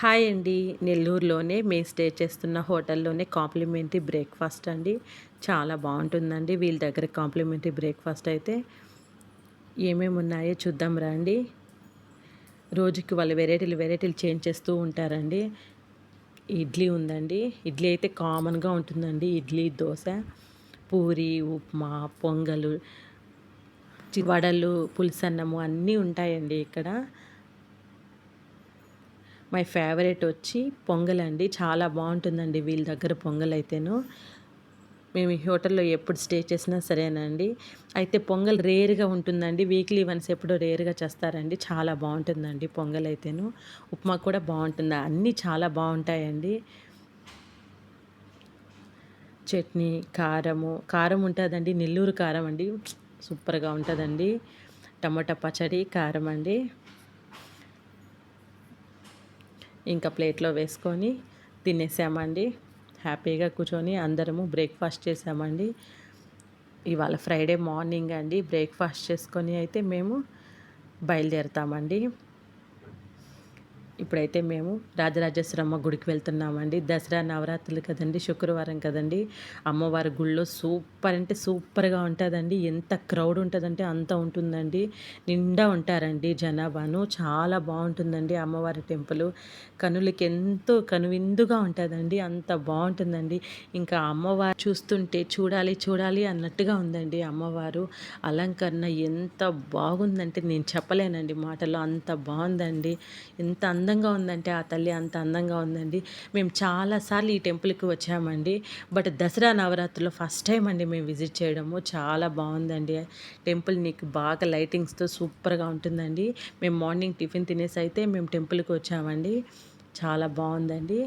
Hi అండి. నెల్లూరులోనే మేము stay చేస్తున్న హోటల్లోనే కాంప్లిమెంటరీ బ్రేక్ఫాస్ట్ అండి. చాలా బాగుంటుందండి వీళ్ళ దగ్గర కాంప్లిమెంటరీ బ్రేక్ఫాస్ట్ అయితే. ఏమేమి ఉన్నాయో చూద్దాం రండి. రోజుకి వాళ్ళు వెరైటీలు వెరైటీలు చేంజ్ చేస్తూ ఉంటారండి. ఇడ్లీ ఉందండి. ఇడ్లీ అయితే కామన్గా ఉంటుందండి. ఇడ్లీ దోశ పూరి ఉప్మా పొంగలు వడలు పులిసన్నము అన్నీ ఉంటాయండి ఇక్కడ. మై ఫేవరెట్ వచ్చి పొంగల్ అండి చాలా బాగుంటుందండి వీళ్ళ దగ్గర పొంగల్ అయితేను మేము ఈ హోటల్లో ఎప్పుడు స్టే చేసినా సరేనండి. అయితే పొంగల్ రేర్గా ఉంటుందండి. వీక్లీ వన్స్ ఎప్పుడో రేర్గా చేస్తారండి. చాలా బాగుంటుందండి పొంగల్ అయితేను ఉప్మా కూడా బాగుంటుంది. అన్నీ చాలా బాగుంటాయండి. చట్నీ కారము కారం ఉంటుందండి. నెల్లూరు కారం అండి. సూపర్గా ఉంటుందండి. టమాటా పచ్చడి కారం అండి. ఇంకా ప్లేట్లో వేసుకొని తినేసామండి. హ్యాపీగా కూర్చొని అందరము బ్రేక్ఫాస్ట్ చేసామండి. ఇవాళ ఫ్రైడే మార్నింగ్ అండి. బ్రేక్ఫాస్ట్ చేసుకొని అయితే మేము బయలుదేరుతామండి. ఇప్పుడైతే మేము రాజరాజేశ్వరమ్మ గుడికి వెళ్తున్నామండి. దసరా నవరాత్రులు కదండి శుక్రవారం కదండి. అమ్మవారి గుళ్ళో సూపర్ అంటే సూపర్గా ఉంటుందండి. ఎంత క్రౌడ్ ఉంటుందంటే అంత ఉంటుందండి. నిండా ఉంటారండి జనాభాను. చాలా బాగుంటుందండి అమ్మవారి టెంపుల్. కనులకి ఎంతో కనువిందుగా ఉంటుందండి. అంత బాగుంటుందండి. ఇంకా అమ్మవారు చూస్తుంటే చూడాలి చూడాలి అన్నట్టుగా ఉందండి అమ్మవారు. అలంకరణ ఎంత బాగుందంటే నేను చెప్పలేనండి మాటలో అంత బాగుందండి. ఎంత అంద అందంగా ఉందంటే ఆ తల్లి అంత అందంగా ఉందండి. మేము చాలాసార్లు ఈ టెంపుల్కి వచ్చామండి. బట్ దసరా నవరాత్రిలో ఫస్ట్ టైం అండి మేము విజిట్ చేయడము. చాలా బాగుందండి. టెంపుల్ నీకు బాగా లైటింగ్స్తో సూపర్గా ఉంటుందండి. మేము మార్నింగ్ టిఫిన్ తినేసి అయితే మేము టెంపుల్కి వచ్చామండి. చాలా బాగుందండి.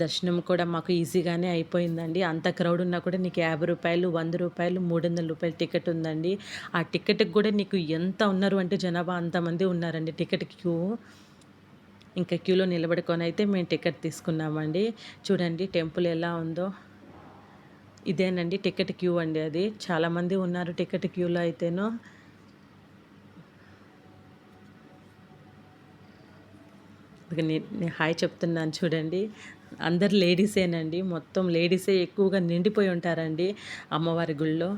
దర్శనం కూడా మాకు ఈజీగానే అయిపోయిందండి. అంత క్రౌడ్ ఉన్నా కూడా నీకు యాభై రూపాయలు వంద రూపాయలు మూడు వందల రూపాయలు టికెట్ ఉందండి. ఆ టికెట్కి కూడా నీకు ఎంత ఉన్నారు అంటే జనాభా అంతమంది ఉన్నారండి టికెట్ క్యూ ఇంకా క్యూలో నిలబడుకొని అయితే మేము టికెట్ తీసుకున్నామండి. చూడండి టెంపుల్ ఎలా ఉందో. ఇదేనండి టికెట్ క్యూ అండి అది. చాలామంది ఉన్నారు టికెట్ క్యూలో అయితేనో. నేను హాయ్ చెప్తున్నాను చూడండి. అందరు లేడీసేనండి. మొత్తం లేడీసే ఎక్కువగా నిండిపోయి ఉంటారండి అమ్మవారి గుళ్ళో.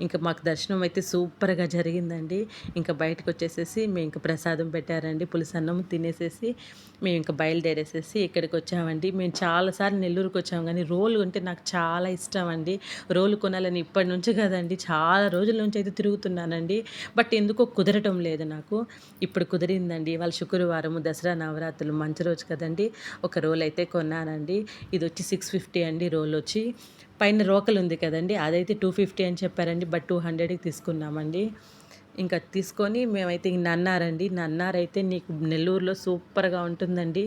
ఇంకా మాకు దర్శనం అయితే సూపర్గా జరిగిందండి. ఇంకా బయటకు వచ్చేసేసి మేము ఇంకా ప్రసాదం పెట్టారండి. పులిసన్నం తినేసేసి మేము ఇంకా బయలుదేరేసేసి ఇక్కడికి వచ్చామండి. మేము చాలాసార్లు నెల్లూరుకు వచ్చాము కానీ రోలు అంటే నాకు చాలా ఇష్టం అండి. రోలు కొనాలని ఇప్పటి నుంచి కదండి. చాలా రోజుల నుంచి అయితే తిరుగుతున్నానండి. బట్ ఎందుకో కుదరటం లేదు నాకు. ఇప్పుడు కుదిరిందండి. వాళ్ళ శుక్రవారము దసరా నవరాత్రులు మంచి రోజు కదండి. ఒక రోల్ అయితే కొన్నానండి. ఇది వచ్చి సిక్స్ ఫిఫ్టీ అండి రోల్ వచ్చి. పైన రోకలు ఉంది కదండి అదైతే టూ ఫిఫ్టీ అని చెప్పారండి బట్ టూ హండ్రెడ్కి తీసుకున్నామండి. ఇంకా తీసుకొని మేమైతే నన్నారండి. నన్నారైతే నీకు నెల్లూరులో సూపర్గా ఉంటుందండి.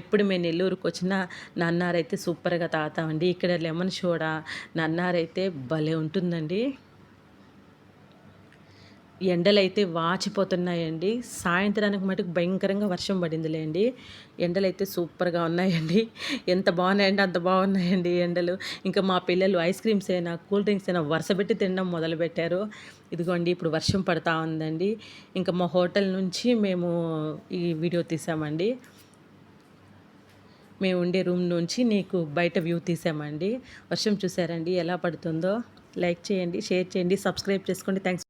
ఎప్పుడు మేము నెల్లూరుకు వచ్చినా నన్నారైతే సూపర్గా తాగుతామండి. ఇక్కడ లెమన్ సోడా నన్నారైతే భలే ఉంటుందండి. ఎండలైతే వాచిపోతున్నాయండి. సాయంత్రానికి మటుకు భయంకరంగా వర్షం పడిందిలేండి. ఎండలైతే సూపర్గా ఉన్నాయండి. ఎంత బాగున్నాయండి అంత బాగున్నాయండి ఎండలు. ఇంకా మా పిల్లలు ఐస్ క్రీమ్స్ అయినా కూల్ డ్రింక్స్ అయినా వరుస పెట్టి తినడం మొదలుపెట్టారు. ఇదిగోండి ఇప్పుడు వర్షం పడతా ఉందండి. ఇంకా మా హోటల్ నుంచి మేము ఈ వీడియో తీసామండి. మేము ఉండే రూమ్ నుంచి నీకు బయట వ్యూ తీసామండి. వర్షం చూసారండి ఎలా పడుతుందో? లైక్ చేయండి షేర్ చేయండి సబ్స్క్రైబ్ చేసుకోండి. థ్యాంక్స్